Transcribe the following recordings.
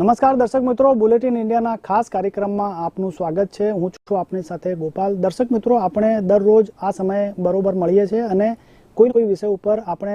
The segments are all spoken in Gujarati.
નમસ્કાર દર્શક મિત્રો, બુલેટિન ઇન્ડિયાના ખાસ કાર્યક્રમમાં આપનું સ્વાગત છે. હું છું આપની સાથે ગોપાલ. દર્શક મિત્રો, આપણે દરરોજ આ સમયે બરોબર મળીએ છીએ અને કોઈ કોઈ વિષય ઉપર આપણે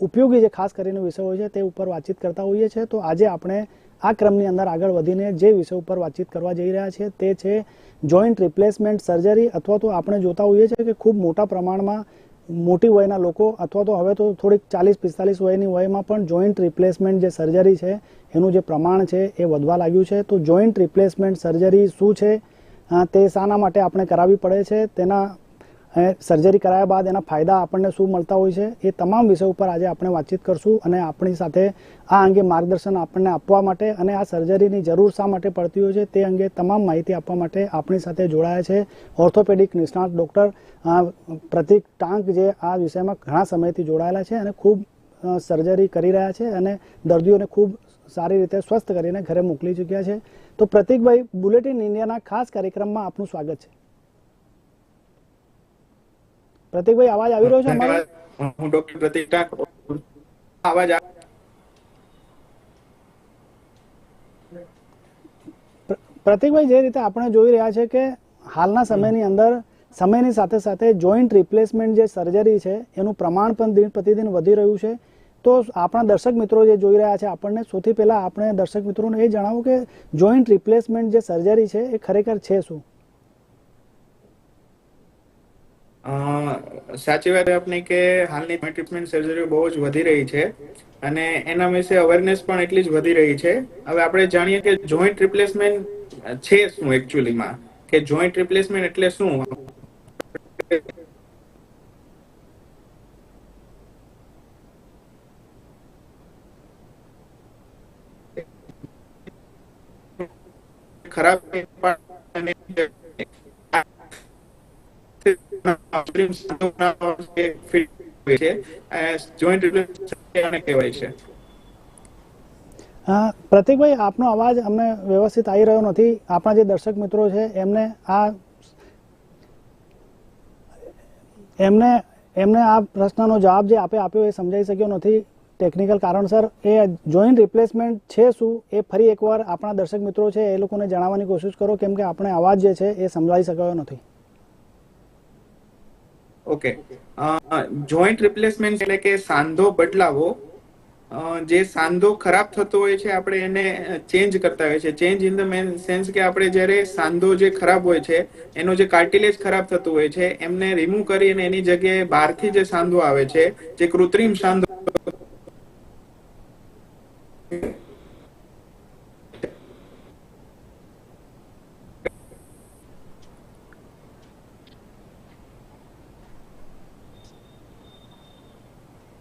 ઉપયોગી જે ખાસ કરીને વિષય હોય છે તે ઉપર વાતચીત કરતા હોઈએ છીએ. તો આજે આપણે આ ક્રમની અંદર આગળ વધીને જે વિષય ઉપર વાતચીત કરવા જઈ રહ્યા છીએ તે છે જોઈન્ટ રિપ્લેસમેન્ટ સર્જરી અથવા તો આપણે જોતા હોઈએ છીએ કે ખૂબ મોટા પ્રમાણમાં મોટી વયના લોકો અથવા તો હવે તો થોડીક ચાલીસ, પિસ્તાલીસ વયની વયમાં પણ જોઈન્ટ રિપ્લેસમેન્ટ જે સર્જરી છે, એનું જે પ્રમાણ છે એ વધવા લાગ્યું છે. તો જોઈન્ટ રિપ્લેસમેન્ટ સર્જરી શું છે? તે શાના માટે આપણે કરાવવી પડે છે. તેના અ, સર્જરી કરાયા બાદ એના ફાયદા આપણને શું મળતા હોય છે એ તમામ વિષય ઉપર આજે આપણે વાતચીત કરશું અને આપણી સાથે આ અંગે માર્ગદર્શન આપણને આપવા માટે અને આ સર્જરીની જરૂર શા માટે પડતી હોય છે તે અંગે તમામ માહિતી આપવા માટે આપણી સાથે જોડાયા છે ઓર્થોપેડિક નિષ્ણાત ડૉક્ટર પ્રતિક ટાંક જે આ વિષયમાં ઘણા સમયથી જોડાયેલા છે અને ખૂબ સર્જરી કરી રહ્યા છે અને દર્દીઓને ખૂબ સારી રીતે સ્વસ્થ કરીને ઘરે મોકલી ચૂક્યા છે. તો પ્રતિકભાઈ બુલેટિન ઇન્ડિયાના ખાસ કાર્યક્રમમાં આપનું સ્વાગત છે. પ્રતિકભાઈ અવાજ આવી રહ્યો છે અમારો. હું ડોક્ટર પ્રતિક ટાંક અવાજ પ્રતિકભાઈ જે રીતે આપણે જોઈ રહ્યા છે કે હાલના સમયની અંદર સમયની સાથે સાથે જોઈન્ટ રિપ્લેસમેન્ટ જે સર્જરી છે એનું પ્રમાણ પણ દિન પ્રતિદિન વધી રહ્યું છે. તો આપણા દર્શક મિત્રો જે જોઈ રહ્યા છે આપણને સૌથી પહેલા આપણે દર્શક મિત્રોને એ જણાવો કે જોઈન્ટ રિપ્લેસમેન્ટ જે સર્જરી છે એ ખરેખર છે શું? સાચી વાત આપની કે હાલની ટ્રીટમેન્ટ સર્જરીઓ બહુ જ વધી રહી છે અને એના વિશે અવેરનેસ પણ એટલી જ વધી રહી છે. હવે આપણે જાણીએ કે જોઈન્ટ રિપ્લેસમેન્ટ છે શું એકચ્યુઅલીમાં કે જોઈન્ટ રિપ્લેસમેન્ટ એટલે શું? ખરાબ અ, પ્રતિકભાઈ આપનો અવાજ અમને વ્યવસ્થિત આવી રહ્યો નથી. આપણા જે દર્શક મિત્રો છે એમને આ એમને એમને આ પ્રશ્નનો જવાબ જે આપે આપ્યો એ સમજાઈ શક્યો નથી. ટેકનિકલ કારણસર એ જોઈન્ટ રિપ્લેસમેન્ટ છે શું? એ ફરી એકવાર આપણા દર્શક મિત્રો છે એ લોકોને જણાવવાની કોશિશ કરો કેમ કે આપણે અવાજ જે છે એ સમજાવી શકાયો નથી. ઓકે જોઈન્ટ રિપ્લેસમેન્ટ એટલે કે સાંધો બદલાવો જે સાંધો ખરાબ થતો હોય છે, આપણે એને ચેન્જ કરતા હોય છે. Change in the man sense કે આપણે જ્યારે સાંધો જે ખરાબ હોય છે, એનો જે કાર્ટિલેજ ખરાબ થતું હોય છે, એમને રિમૂવ કરી અને એની જગ્યાએ બહારથી જે સાંધો આવે છે, જે કૃત્રિમ સાંધો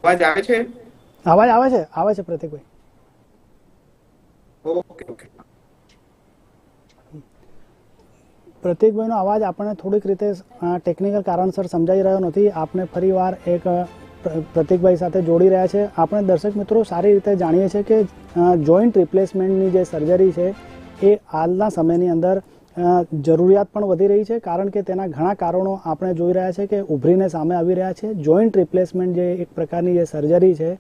અવાજ આવે છે? અવાજ આવે છે? આવે છે પ્રતિકભાઈ ઓકે ઓકે. પ્રતિકભાઈનો અવાજ આપણને થોડીક રીતે ટેકનિકલ કારણસર સમજાઈ રહ્યો નથી. આપણે ફરીવાર એક પ્ર- પ્રતિકભાઈ સાથે જોડી રહ્યા છે. આપણે દર્શક મિત્રો સારી રીતે જાણીએ છીએ કે જોઈન્ટ રિપ્લેસમેન્ટની જે સર્જરી છે એ હાલના સમયની અંદર જરૂરિયાત પણ વધી રહી છે, કારણ કે તેના ઘણા કારણો આપણે જોઈ રહ્યા છે કે ઉભરીને સામે આવી રહ્યા છે. જોઈન્ટ રિપ્લેસમેન્ટ જે એક પ્રકારની જે સર્જરી છે,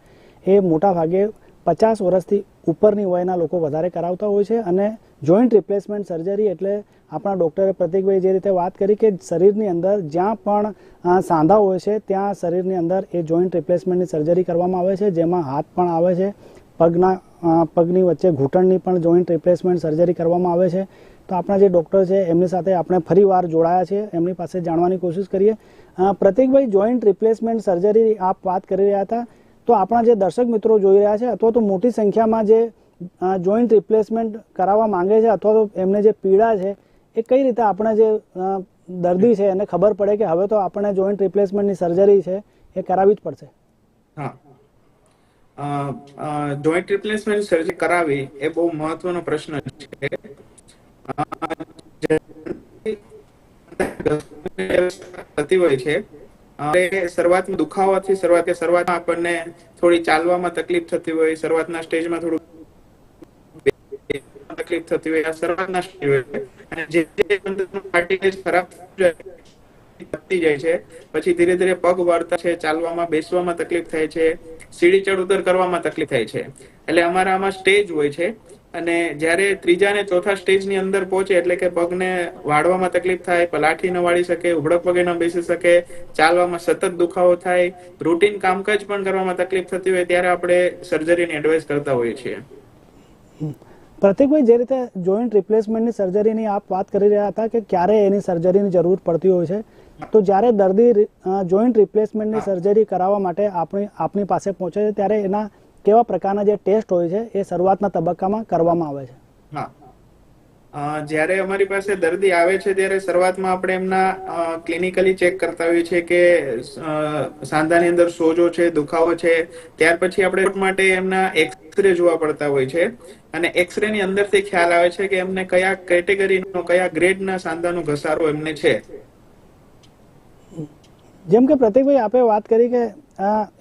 એ મોટા ભાગે પચાસ વર્ષથી ઉપરની વયના લોકો વધારે કરાવતા હોય છે અને જોઈન્ટ રિપ્લેસમેન્ટ સર્જરી એટલે આપણા ડૉક્ટરે પ્રતિકભાઈ જે રીતે વાત કરી કે શરીરની અંદર જ્યાં પણ સાંધા હોય છે, ત્યાં શરીરની અંદર એ જોઈન્ટ રિપ્લેસમેન્ટની સર્જરી કરવામાં આવે છે, જેમાં હાથ પણ આવે છે, પગના પગની વચ્ચે ઘૂંટણની પણ જોઈન્ટ રિપ્લેસમેન્ટ સર્જરી કરવામાં આવે છે. તો આપણા જે ડૉક્ટર છે, એમની સાથે આપણે ફરી વાર જોડાયા છે એમની પાસે જાણવાની કોશિશ કરીએ. પ્રતિકભાઈ જોઈન્ટ રિપ્લેસમેન્ટ સર્જરી આપ વાત કરી રહ્યા હતા. તો આપણા જે દર્શક મિત્રો જોઈ રહ્યા છે, અથવા તો મોટી સંખ્યામાં જે જોઈન્ટ રિપ્લેસમેન્ટ કરાવવા માંગે છે, અથવા તો એમને જે પીડા છે, એ કઈ રીતે આપણે જે દર્દી છે, એને ખબર પડે કે હવે તો આપણે જોઈન્ટ રિપ્લેસમેન્ટની સર્જરી છે, એ કરાવવી જ પડશે? હા. જોઈન્ટ રિપ્લેસમેન્ટ સર્જરી કરાવી એ બહુ મહત્વનો પ્રશ્ન છે. થતી હોય છે. શરૂઆતમાં દુખાવાથી શરૂઆત કે શરૂઆતમાં આપણને થોડી ચાલવામાં તકલીફ થતી હોય, શરૂઆતના સ્ટેજમાં થોડું તકલીફ થતી હોય શરૂઆતના સ્ટેજ હોય અને જે કાર્ટિલેજ ખરાબ વધતી જાય છે. પછી ધીરે ધીરે પગ વાળતા છે, ચાલવામાં, બેસવામાં તકલીફ થાય છે. સીડી ચડ ઉતર કરવામાં તકલીફ થાય છે. એટલે અમારા આમાં સ્ટેજ હોય છે. અને જ્યારે ત્રીજા ને ચોથા સ્ટેજની અંદર પહોંચે એટલે કે પગને વાળવામાં તકલીફ થાય પલાઠી ન વાળી શકે ઉભડક પગે ન બેસી શકે ચાલવામાં સતત દુખાવો થાય રૂટીન કામકાજ પણ કરવામાં તકલીફ થતી હોય ત્યારે આપણે સર્જરીની એડવાઇસ કરતા હોઈએ છીએ. પ્રતિકભાઈ જે રીતે જોઈન્ટ રિપ્લેસમેન્ટની સર્જરીની આપ વાત કરી રહ્યા હતા કે ક્યારે એની સર્જરીની જરૂર પડતી હોય છે તો જ્યારે દર્દી જોઈન્ટ રિપ્લેસમેન્ટની સર્જરી કરાવવા માટે આપણી આપની પાસે પહોંચે છે ત્યારે એના કેવા પ્રકારના જે ટેસ્ટ હોય છે એ શરૂઆતના તબક્કામાં કરવામાં આવે છે? હા. જ્યારે અમારી પાસે દર્દી આવે છે ત્યારે શરૂઆતમાં આપણે એમના ક્લિનિકલી ચેક કરતા હોઈએ છીએ કે સાંધાની અંદર સોજો છે દુખાવો છે. ત્યાર પછી આપણે માટે એમના એક્સરે જોવા પડતા હોય છે. અને એક્સરે ની અંદરથી ખ્યાલ આવે છે કે એમને કયા કેટેગરીનો કયા ગ્રેડના સાંધાનો ઘસારો એમને છે. જેમ કે પ્રતિકભાઈ આપે વાત કરી કે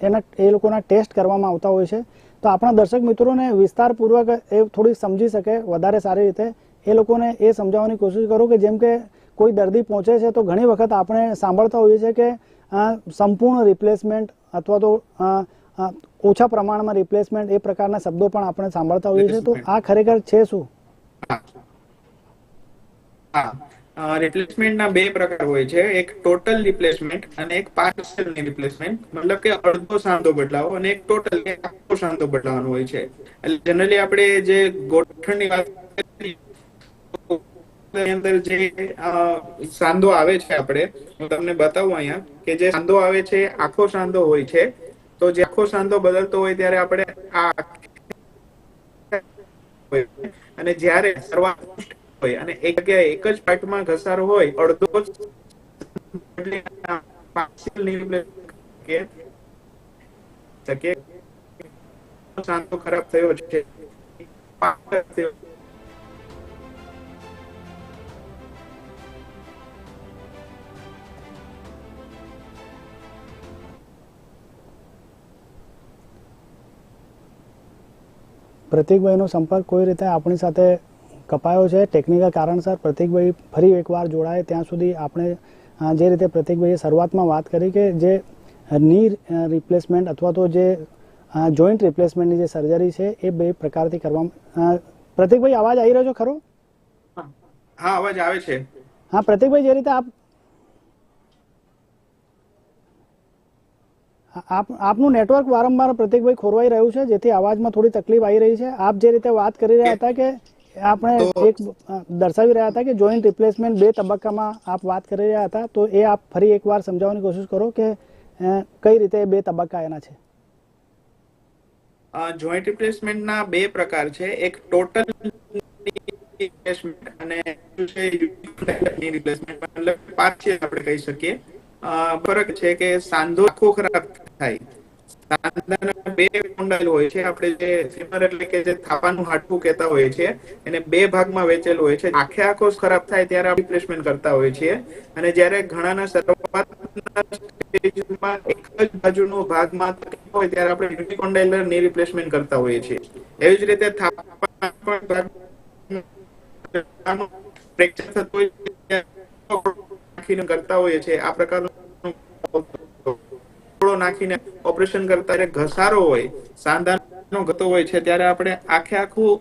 એના એ લોકોના ટેસ્ટ કરવામાં આવતા હોય છે. તો આપણા દર્શક મિત્રોને વિસ્તારપૂર્વક એ થોડી સમજી શકે, વધારે સારી રીતે. એ લોકોને એ સમજાવવાની કોશિશ કરો કે જેમ કે કોઈ દર્દી પહોંચે છે તો ઘણી વખત આપણે સાંભળતા હોઈએ છીએ કે સંપૂર્ણ રિપ્લેસમેન્ટ અથવા તો ઓછા પ્રમાણમાં રિપ્લેસમેન્ટ એ પ્રકારના શબ્દો પણ આપણે સાંભળતા હોઈએ છીએ. તો આ ખરેખર છે શું? રિપ્લેસમેન્ટના બે પ્રકાર હોય છે. એક ટોટલ રિપ્લેસમેન્ટ અને એક પાર્શિયલ રિપ્લેસમેન્ટ મતલબ કે અડધો સાંધો બદલાવો અને એક ટોટલ આખો સાંધો બદલાવાનો હોય છે. એટલે જનરલી આપણે જે ગોઠણની વાત અંદર જે સાંધો આવે છે આપણે, હું તમને બતાવું અહીંયા, કે જે સાંધો આવે છે, આખો સાંધો હોય છે, તો જે આખો સાંધો બદલતો હોય ત્યારે આપણે આ અને જ્યારે શરૂઆત હોય અને એક જગ્યાએ એક જ પાર્ટમાં ઘસારો હોય, અડધો જ ખરાબ થયો છે. પ્રતિકભાઈનો સંપર્ક કોઈ રીતે આપણી સાથે કપાયો છે. ટેકનિકલ કારણસર પ્રતિકભાઈ ફરી એકવાર જોડાય. ત્યાં સુધી આપણે જે રીતે પ્રતિકભાઈએ શરૂઆતમાં વાત કરી કે જે ની રિપ્લેસમેન્ટ અથવા તો જે જોઈન્ટ રિપ્લેસમેન્ટની જે સર્જરી છે એ બે પ્રકારથી કરવામાં પ્રતિકભાઈ અવાજ આવી રહ્યો છે ખરો? હા અવાજ આવે છે. હા પ્રતિકભાઈ જે રીતે આપ આપ આપનું નેટવર્ક વારંવાર પ્રતિકભાઈ ખોરવાઈ રહ્યું છે જેથી અવાજમાં થોડી તકલીફ આવી રહી છે. આપ જે રીતે વાત કરી રહ્યા હતા કે આપણે એક દર્શાવી રહ્યા હતા કે જોઈન્ટ રિપ્લેસમેન્ટ બે તબક્કામાં આપ વાત કરી રહ્યા હતા તો એ આપ ફરી એકવાર સમજાવવાની કોશિશ કરો કે કઈ રીતે બે તબક્કા એના છે? જોઈન્ટ રિપ્લેસમેન્ટના બે પ્રકાર છે. એક ટોટલ રિપ્લેસમેન્ટ અને રિપ્લેસમેન્ટ મતલબ પાર્શિયલ આપણે કહી શકીએ. ફરક છે કે સાંધો આખો ખરાબ થાય. સાંધાના બે કુંડલ હોય છે. આપણે જે ફીમર એટલે કે જે થાપાનું હાડકું કહેતા હોઈએ છીએ, એને બે ભાગમાં વેચેલું હોય છે. આખે આખો ખરાબ થાય ત્યારે આપણે રિપ્લેસમેન્ટ કરતા હોઈએ છીએ. અને જ્યારે ઘણાના શરૂઆતના સ્ટેજમાં એક જ બાજુનો ભાગમાં તકલીફ હોય ત્યારે આપણે યુનિકોન્ડાઇલરની રિપ્લેસમેન્ટ કરતા હોઈએ છીએ. એવી જ રીતે થાપા પણ ભાગ ફ્રેક્ચર થતું હોય કરતા હોઈએ છીએ. આ પ્રકારનું ગોળો નાખીને ઓપરેશન કરતા ત્યારે ઘસારો હોય, સાંધાનો ગતો હોય છે, ત્યારે આપણે આખે આખું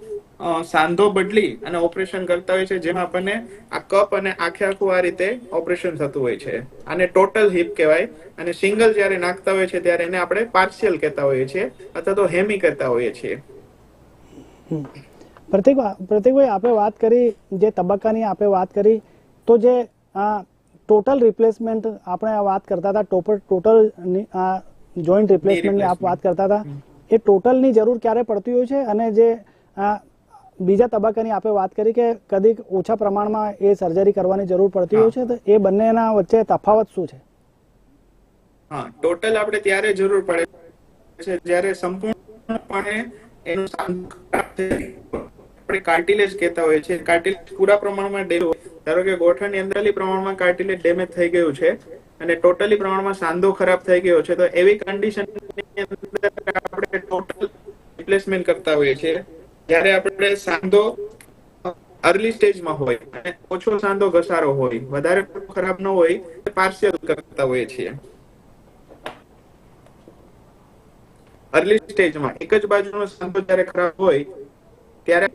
સાંધો બદલી અને ઓપરેશન કરતા હોય છે, જેમાં આપણને આ કપ અને આખે આખું આ રીતે ઓપરેશન થતું હોય છે. આને ટોટલ હિપ કહેવાય અને સિંગલ જ્યારે નાખતા હોય છે, ત્યારે એને આપણે પાર્શિયલ કહેતા હોઈએ છીએ અથવા તો હેમી કહેતા હોઈએ છીએ. પ્રતિક પ્રતિકભાઈ આપણે વાત કરી, જે તબક્કાની આપણે વાત કરી, તો જે ટોટલ રિપ્લેસમેન્ટ આપણે આ વાત કરતા હતા ટોપર ટોટલ જોઈન્ટ રિપ્લેસમેન્ટની આપ વાત કરતા હતા. એ ટોટલની જરૂર ક્યારે પડતી હોય છે? અને જે બીજા તબક્કાની આપે વાત કરી કે કદીક ઓછા પ્રમાણમાં એ સર્જરી કરવાની જરૂર પડતી હોય છે તો એ બંનેના વચ્ચે તફાવત શું છે? હા ટોટલ આપણે ત્યારે જરૂર પડે છે જ્યારે સંપૂર્ણપણે એનું. આપણે કાર્ટિલેજ કહેતા હોય છે. કાર્ટિલેજ પૂરા પ્રમાણમાં ડેમેજ ધારો કે ગોઠણની અંદરલી પ્રમાણમાં કાર્ટિલેજ ડેમેજ થઈ ગયું છે અને ટોટલી પ્રમાણમાં સાંધો ખરાબ થઈ ગયો છે, તો એવી કન્ડિશન આપણે ટોટલ રિપ્લેસમેન્ટ કરતા હોઈએ છીએ. જ્યારે આપણે સાંધો અર્લી સ્ટેજમાં હોય અને ઓછો સાંધો ઘસારો હોય, વધારે ખરાબ ન હોય પાર્શિયલ કરતા હોઈએ છીએ. અર્લી સ્ટેજમાં એક જ બાજુનો સાંધો જ્યારે ખરાબ હોય, ત્યારે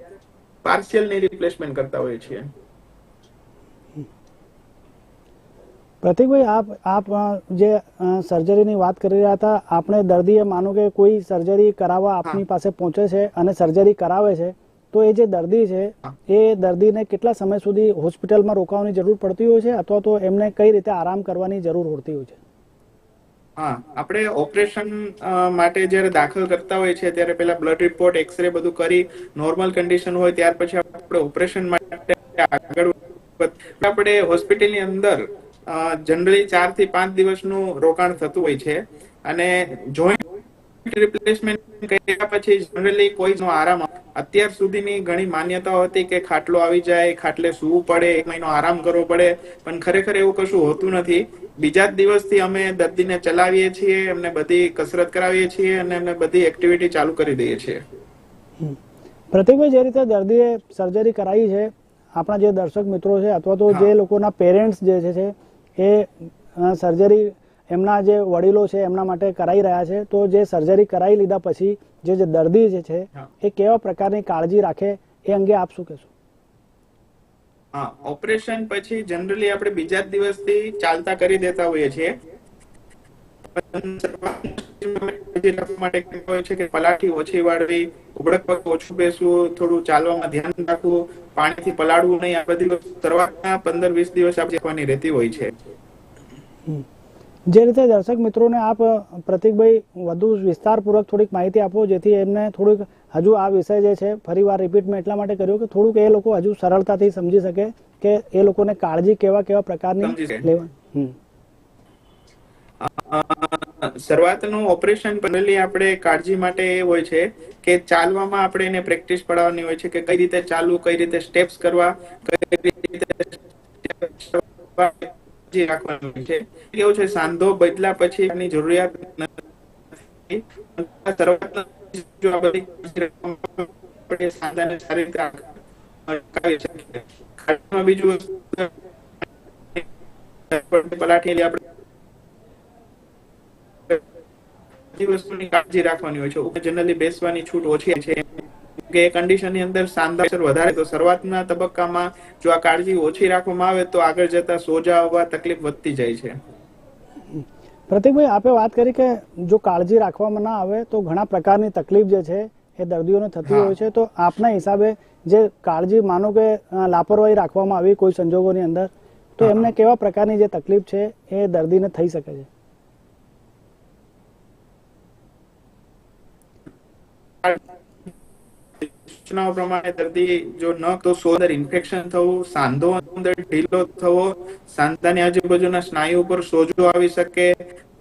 પાર્શિયલની રિપ્લેસમેન્ટ કરતા હોઈએ છીએ. પ્રતિકભાઈ આપ આપ જે સર્જરીની વાત કરી રહ્યા હતા આપણે દર્દીએ માનો કે કોઈ સર્જરી કરાવવા આપની પાસે પહોંચે છે અને સર્જરી કરાવે છે તો એ જે દર્દી છે એ દર્દીને કેટલા સમય સુધી હોસ્પિટલમાં રોકાવાની જરૂર પડતી હોય છે અથવા તો એમને કઈ રીતે આરામ કરવાની જરૂર હોતી હોય છે? હા આપણે ઓપરેશન માટે જ્યારે દાખલ કરતા હોય છે ત્યારે પેલા બ્લડ રિપોર્ટ એક્સરે બધું કરી નોર્મલ કન્ડિશન હોય ત્યાર પછી આપણે ઓપરેશન માટે આગળ આપણે હોસ્પિટલની અંદર જનરલી ચારથી પાંચ દિવસનું રોકાણ થતું હોય છે. અને જોઈન્ટ રિપ્લેસમેન્ટ કર્યા પછી જનરલી કોઈ આરામ અત્યાર સુધીની ઘણી માન્યતાઓ હતી કે ખાટલો આવી જાય ખાટલે સૂવું પડે એક મહિનો આરામ કરવો પડે પણ ખરેખર એવું કશું હોતું નથી. બીજા જ દિવસથી અમે દર્દીને ચલાવીએ છીએ એમને બધી કસરત કરાવીએ છીએ અને એમને બધી એક્ટિવિટી ચાલુ કરી દઈએ છીએ. પ્રતિકભાઈ જે રીતે દર્દીએ સર્જરી કરાવી છે આપણા જે દર્શક મિત્રો છે અથવા તો જે લોકોના પેરેન્ટ્સ જે છે છે એ સર્જરી એમના જે વડીલો છે એમના માટે કરાઈ રહ્યા છે. તો જે સર્જરી કરાવી લીધા પછી જે જે દર્દી જે છે એ કેવા પ્રકારની કાળજી રાખે એ અંગે આપ શું કહેશો? હા ઓપરેશન પછી જનરલી આપણે બીજા જ દિવસથી ચાલતા કરી દેતા હોઈએ છીએ. માટે કહેવાય છે કે પલાઠી ઓછી વાળવી ઉબડક પગ ઓછું બેસવું થોડું ચાલવામાં ધ્યાન રાખવું પાણીથી પલાળવું નહીં. આ બધી વસ્તુ શરૂઆતના પંદર વીસ દિવસ આપણે શીખવાની રહેતી હોય છે. જે રીતે દર્શક મિત્રોને આપ પ્રતિકભાઈ વધુ વિસ્તારપૂર્વક થોડીક માહિતી આપો જેથી એમને થોડીક હજુ આ વિષય જે છે ફરીવાર રિપીટ મેં એટલા માટે કર્યું કે થોડુંક એ લોકો હજુ સરળતાથી સમજી શકે કે એ લોકોને કાળજી કેવા કેવા પ્રકારની લેવા હમ. શરૂઆતનું ઓપરેશન પહેલી આપણે કાળજી માટે એ હોય છે કે ચાલવામાં આપણે એને પ્રેક્ટિસ પડાવવાની હોય છે કે કઈ રીતે ચાલવું, કઈ રીતે સ્ટેપ્સ કરવા, કઈ રીતે કેવું છે. સાંધો બદલા પછી એની જરૂરિયાત સારી રીતે બીજું પલાઠી આપણે બધી વસ્તુની કાળજી રાખવાની હોય છે. ઉપર જનરલી બેસવાની છૂટ ઓછી છે. કે એ કન્ડિશનની અંદર શાનદાર વધારે તો શરૂઆતના તબક્કામાં જો આ કાળજી ઓછી રાખવામાં આવે તો આગળ જતા સોજા આવવા તકલીફ વધતી જાય છે. પ્રતિકભાઈ આપે વાત કરી કે જો કાળજી રાખવામાં ના આવે તો ઘણા પ્રકારની તકલીફ જે છે એ દર્દીઓને થતી હોય છે. તો આપના હિસાબે જે કાળજી માનો કે લાપરવાહી રાખવામાં આવી કોઈ સંજોગોની અંદર તો એમને કેવા પ્રકારની જે તકલીફ છે એ દર્દીને થઈ શકે છે? સૂચનાઓ પ્રમાણે દર્દી જો ન તો સોદર ઇન્ફેક્શન થવું, સાંધો અંદર ઢીલો થવો, સાંધાની આજુબાજુના સ્નાયુ ઉપર સોજો આવી શકે,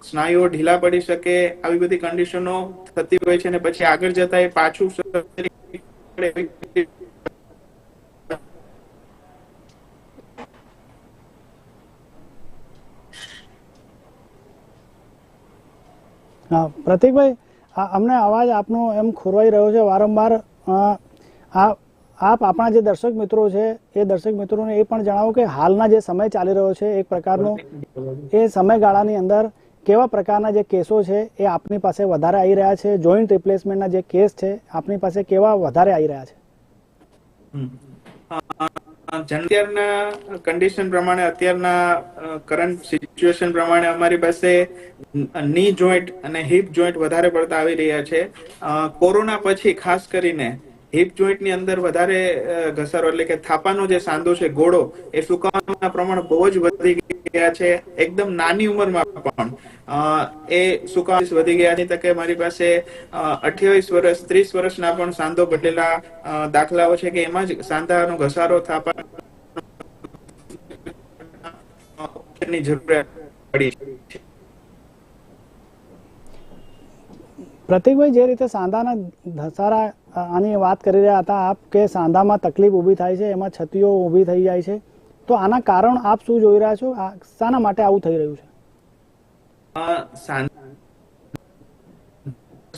સ્નાયુઓ ઢીલા પડી શકે, આવી બધી કન્ડિશનો થતી હોય છે અને પછી આગળ જતા એ પાછું પ્રતિકભાઈ અમને અવાજ આપનો એમ ખોરવાઈ રહ્યો છે. વારંવાર આ આપ આપણા જે દર્શક મિત્રો છે, એ દર્શક મિત્રોને એ પણ જણાવો કે હાલના જે સમય ચાલી રહ્યો છે, એક પ્રકારનો, એ સમયગાળાની અંદર કેવા પ્રકારના જે કેસો છે, એ આપની પાસે વધારે આવી રહ્યા છે, જોઈન્ટ રિપ્લેસમેન્ટના જે કેસ છે, આપની પાસે કેવા વધારે આવી રહ્યા છે? અત્યારના કન્ડિશન પ્રમાણે, અત્યારના કરંટ સિચ્યુએશન પ્રમાણે અમારી પાસે ની જોઈન્ટ અને હિપ જોઈન્ટ વધારે પડતા આવી રહ્યા છે. કોરોના પછી ખાસ કરીને હિપ જોઈન્ટની અંદર વધારે ઘસારો એટલે કે થાપાનો જે સાંધો છે ઘોડો એ સુકાવાના પ્રમાણ બહુ જ વધી ગયા છે. એકદમ નાની ઉંમરમાં પણ. એ સુકાવીસ વધી ગયા છે. તકે મારી પાસે અઠ્યાવીસ વર્ષ, ત્રીસ વર્ષના પણ સાંધો બદલેલા દાખલાઓ છે કે એમાં જ સાંધાનો ઘસારો થાપા ની જરૂરિયાત પડી છે. પ્રતિકભાઈ, જે રીતે સાંધાના ધસારા આની વાત કરી રહ્યા હતા આપ કે સાંધામાં તકલીફ ઊભી થાય છે, એમાં છતીઓ ઊભી થઈ જાય છે. તો આના કારણ આપ શું જોઈ રહ્યા છો? શાના માટે આવું થઈ રહ્યું છે?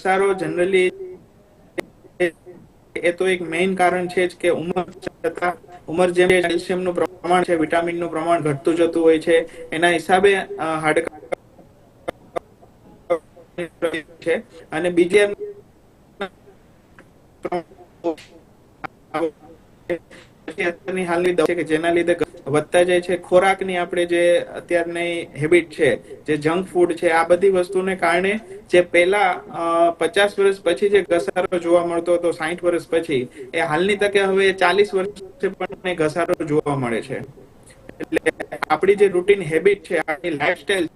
સારો જનરલી એ તો એક મેઇન કારણ છે જ કે ઉંમર છતાં ઉંમર જેમ કેલ્શિયમનું પ્રમાણ છે, વિટામિનનું પ્રમાણ ઘટતું જતું હોય છે, એના હિસાબે હાડકા છે. અને બીજે અત્યારની હાલની દવા છે કે જેના લીધે વધતા જાય છે. ખોરાકની આપણે જે અત્યારની હેબિટ છે, જે જંક ફૂડ છે, આ બધી વસ્તુને કારણે જે પેલા પચાસ વર્ષ પછી જે ઘસારો જોવા મળતો હતો સાહીઠ વર્ષ પછી, એ હાલની તકે હવે ચાલીસ વર્ષ પણ ઘસારો જોવા મળે છે. એટલે આપણી જે રૂટીન હેબિટ છે, આપણી લાઈફસ્ટાઈલ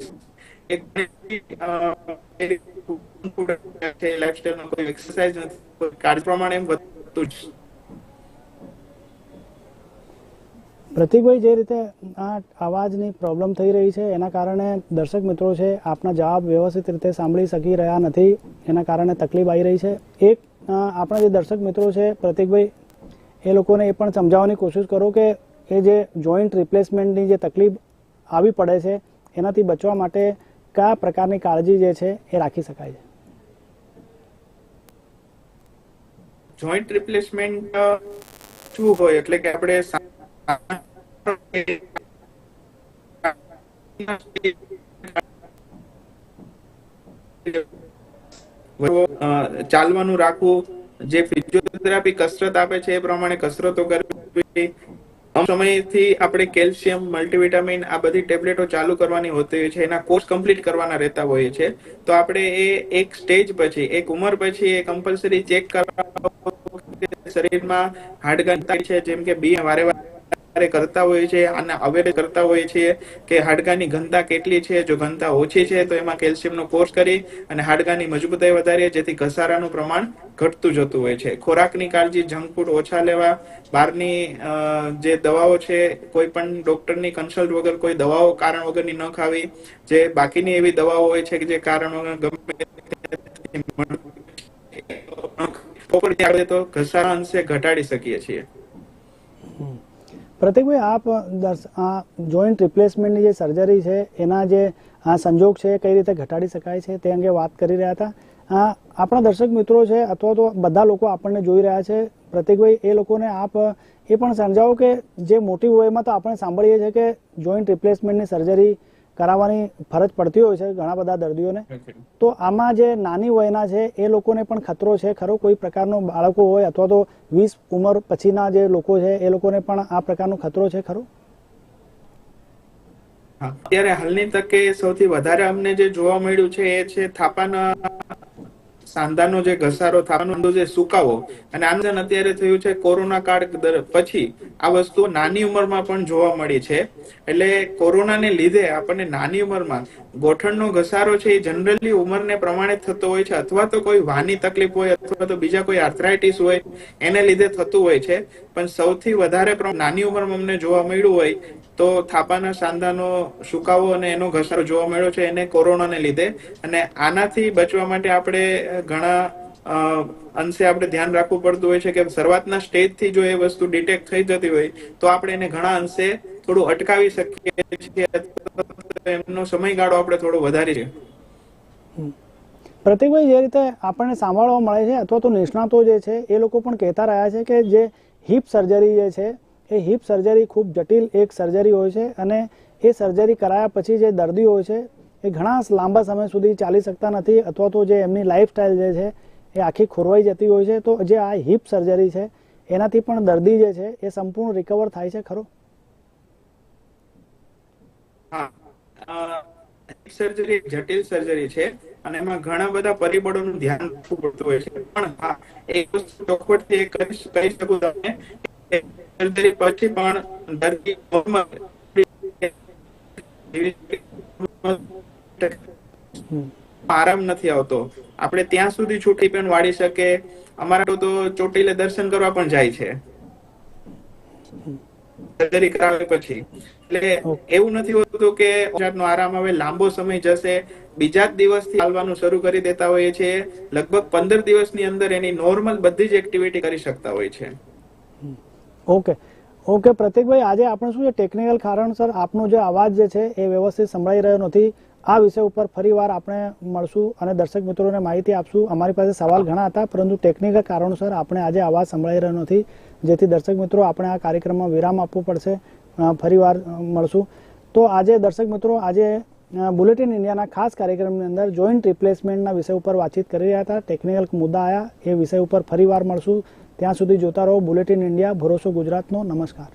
પ્રતિકભાઈ, જે રીતે આ અવાજની પ્રોબ્લેમ થઈ રહી છે, એના કારણે દર્શક મિત્રો છે, આપના જવાબ વ્યવસ્થિત રીતે સાંભળી શકી રહ્યા નથી, એના કારણે તકલીફ આવી રહી છે. એક આપણા જે દર્શક મિત્રો છે, પ્રતિકભાઈ, એ લોકોને એ પણ સમજાવવાની કોશિશ કરો કે એ જે જોઈન્ટ રિપ્લેસમેન્ટની જે તકલીફ આવી પડે છે, એનાથી બચવા માટે કયા પ્રકારની કાળજી જે છે, એ રાખી શકાય છે? જોઈન્ટ રિપ્લેસમેન્ટ શું હોય? એટલે કે આપણે ચાલવાનું રાખવું, જે ફિઝિયોથેરાપી કસરત આપે છે એ પ્રમાણે કસરતો કરવી. સમયથી આપણે કેલ્શિયમ, મલ્ટીવિટામિન આ બધી ટેબ્લેટો ચાલુ કરવાની હોતી હોય છે, એના કોર્સ કમ્પ્લીટ કરવાના રહેતા હોઈએ છે. તો આપણે એ એક સ્ટેજ પછી, એક ઉંમર પછી એ કમ્પલસરી ચેક કરવા શરીરમાં હાડકા છે, જેમ કે બી વારે વારે કરતા હોઈએ છીએ અને અવેર કરતા હોઈએ છીએ કે હાડકાની ઘનતા કેટલી છે, જો ઘનતા ઓછી છે, તો એમાં કેલ્શિયમનો કોર્સ કરી અને હાડકાની મજબૂતાઈ વધારીએ, જેથી ઘસારાનું પ્રમાણ ઘટતું જતું હોય છે. ખોરાકની કાળજી જંક ફૂડ ઓછા લેવા, બહારની જે દવાઓ છે, કોઈ પણ ડોક્ટરની કન્સલ્ટ વગર કોઈ દવાઓ કારણ વગરની ન ખાવી, જે બાકીની એવી દવાઓ હોય છે કે જે કારણ વગર ગમે પ્રોપર આપણે તો ઘસારા અંશે ઘટાડી શકીએ છીએ. પ્રતિકભાઈ, આપ આ જોઈન્ટ રિપ્લેસમેન્ટની જે સર્જરી છે, એના જે આ સંજોગ છે, કઈ રીતે ઘટાડી શકાય છે, તે અંગે વાત કરી રહ્યા હતા. આ આપણા દર્શક મિત્રો છે, અથવા તો બધા લોકો આપણને જોઈ રહ્યા છે, પ્રતિકભાઈ, એ લોકોને આપ એ પણ સમજાવો કે જે મોટી વયમાં તો આપણે સાંભળીએ છીએ કે જોઈન્ટ રિપ્લેસમેન્ટની સર્જરી કરાવવાની ફરજ પડતી હોય છે ઘણા બધા દર્દીઓને. તો આમાં જે નાની વયના છે એ લોકોને પણ ખતરો છે. ખરો કોઈ પ્રકારનો બાળકો હોય અથવા તો વીસ ઉંમર પછીના જે લોકો છે એ લોકોને પણ આ પ્રકારનો ખતરો છે ખરો? હા, અત્યારે હાલની તકે સૌથી વધારે અમને જે જોવા મળ્યું છે એ છે થાપાના સાંધાનો જે ઘસારો થવાનો જે સુકાવો, અને આનું અત્યારે થયું છે કોરોના કાળ પછી, આ વસ્તુ નાની ઉંમરમાં પણ જોવા મળી છે. એટલે કોરોનાને લીધે આપણને નાની ઉંમરમાં ગોઠણનો ઘસારો છે એ જનરલી ઉંમરને પ્રમાણે થતો હોય છે, અથવા તો કોઈ વાની તકલીફ હોય, અથવા તો બીજા કોઈ આર્થરાઇટિસ હોય, એને લીધે થતું હોય છે. પણ સૌથી વધારે નાની ઉંમરમાં અમને જોવા મળ્યું હોય તો થાપાના સાંધાનો સુકાવો અને એનો ઘસારો જોવા મળ્યો છે એને કોરોનાને લીધે. અને આનાથી બચવા માટે આપણે ઘણા અંશે આપણે ધ્યાન રાખવું પડતું હોય છે કે શરૂઆતના સ્ટેજથી જો એ વસ્તુ ડિટેક્ટ થઈ જતી હોય, તો આપણે એને ઘણા અંશે થોડું અટકાવી શકીએ છીએ. એમનો સમયગાળો આપણે થોડો વધારી છે પ્રતિકભાઈ, જે રીતે આપણને સાંભળવા મળે છે અથવા તો નિષ્ણાતો જે છે, એ લોકો પણ કહેતા રહ્યા છે કે જે હિપ સર્જરી જે છે એ હિપ સર્જરી ખૂબ જટિલ એક સર્જરી હોય છે અને એ સર્જરી કરાયા પછી જે દર્દી હોય છે, એ ઘણા લાંબા સમય સુધી ચાલી શકતા નથી અથવા તો જે એમની લાઈફસ્ટાઈલ જે છે, એ આખી ખોરવાઈ જતી હોય છે. તો જે આ હિપ સર્જરી છે, એનાથી પણ દર્દી જે છે, એ સંપૂર્ણ રિકવર થાય છે ખરો? સર્જરી જટિલ સર્જરી છે અને એમાં ઘણા બધા પરિબળોનું ધ્યાન રાખવું પડતું હોય છે. પણ હા એક વસ્તુ ચોખવટથી કહી શકું તમને. સર્જરી પછી પણ દર્દી આરામ નથી આવતો. આપણે ત્યાં સુધી છૂટી પણ વાળી શકે. અમારા તો ચોટીલે દર્શન કરવા પણ જાય છે. સર્જરી કરાવે પછી. એટલે એવું નથી હોતું કે જાતનો આરામ હવે લાંબો સમય જશે. બીજા જ દિવસથી ચાલવાનું શરૂ કરી દેતા હોઈએ છીએ. લગભગ પંદર દિવસની અંદર એની નોર્મલ બધી જ એક્ટિવિટી કરી શકતા હોય છે. ઓકે. ઓકે, પ્રતિકભાઈ, આજે આપણે શું છે? ટેકનિકલ કારણસર આપનો જે અવાજ જે છે એ વ્યવસ્થિત સંભળાઈ રહ્યો નથી. આ વિષય ઉપર ફરીવાર આપણે મળશું અને દર્શક મિત્રોને માહિતી આપશું. અમારી પાસે સવાલ ઘણા હતા, પરંતુ ટેકનિકલ કારણોસર આપણે આજે અવાજ સંભળાઈ રહ્યો નથી. જેથી દર્શક મિત્રો, આપણે આ કાર્યક્રમમાં વિરામ આપવું પડશે. ફરીવાર મળશું. તો આજે દર્શક મિત્રો, આજે બુલેટિન ઇન્ડિયાના ખાસ કાર્યક્રમની અંદર જોઈન્ટ રિપ્લેસમેન્ટના વિષય ઉપર વાતચીત કરી રહ્યા હતા. ટેકનિકલ મુદ્દા આવ્યા એ વિષય ઉપર ફરીવાર મળશું. ત્યાં સુધી જોતા રહો બુલેટિન ઇન્ડિયા ભરોસો ગુજરાતનો નમસ્કાર.